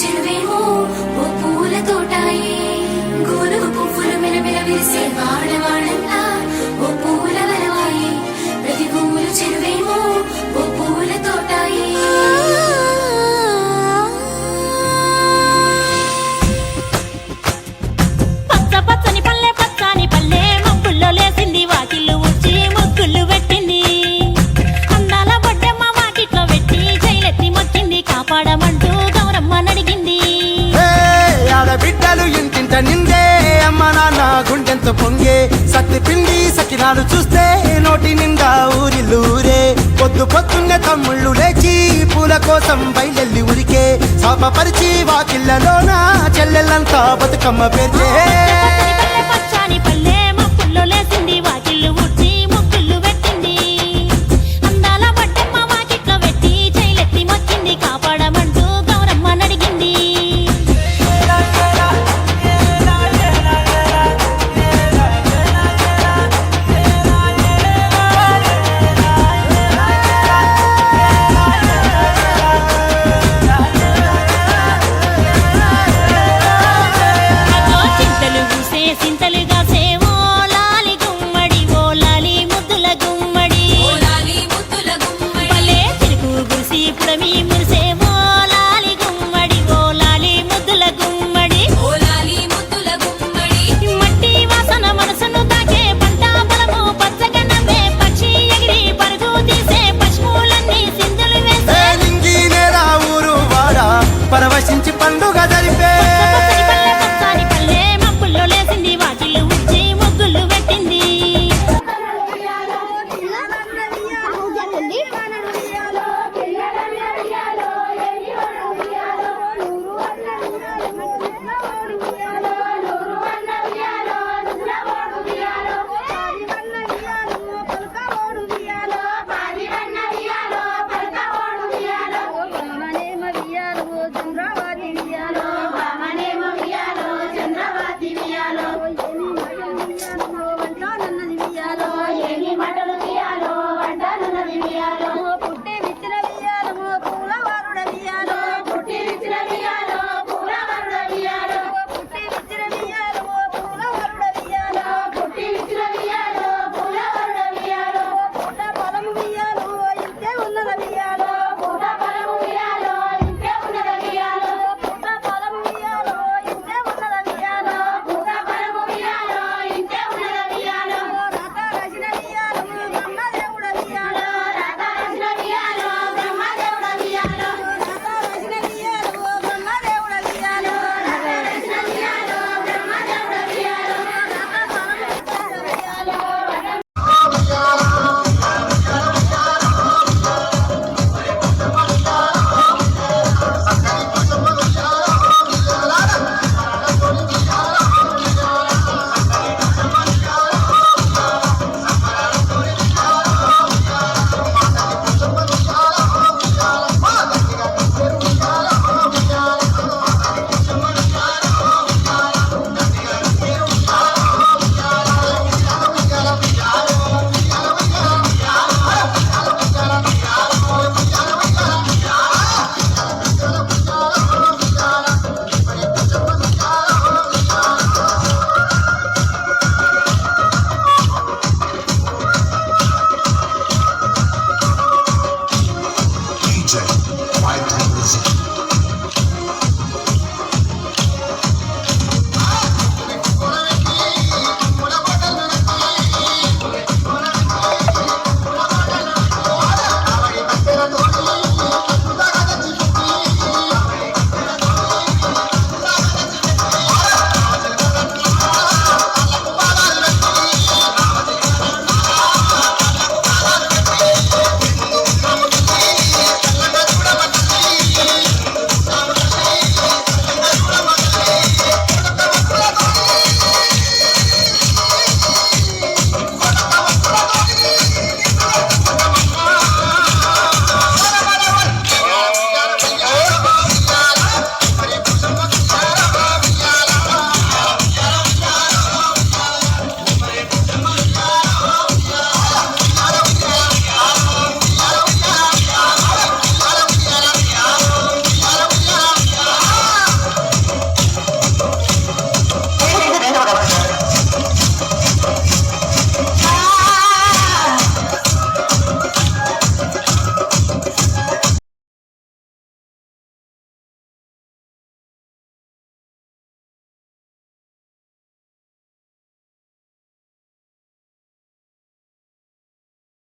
చెరువేమో ఓ పూల తోటాయే. గోనుగు పువ్వులు మెలమెల విరిసే వాడ ఎంతో పొంగే సత్తి పిండి సకినాలు చూస్తే నోటి నిండా ఊరి. లూరే పొద్దు పొద్దున్నే తమ్ముళ్ళు లేచి పూల కోసం బయలెల్లి ఉరికే. సాప పరిచి వాకిళ్ళలోనా చెల్లెళ్ళంతా బతుకమ్మ పేర్చే.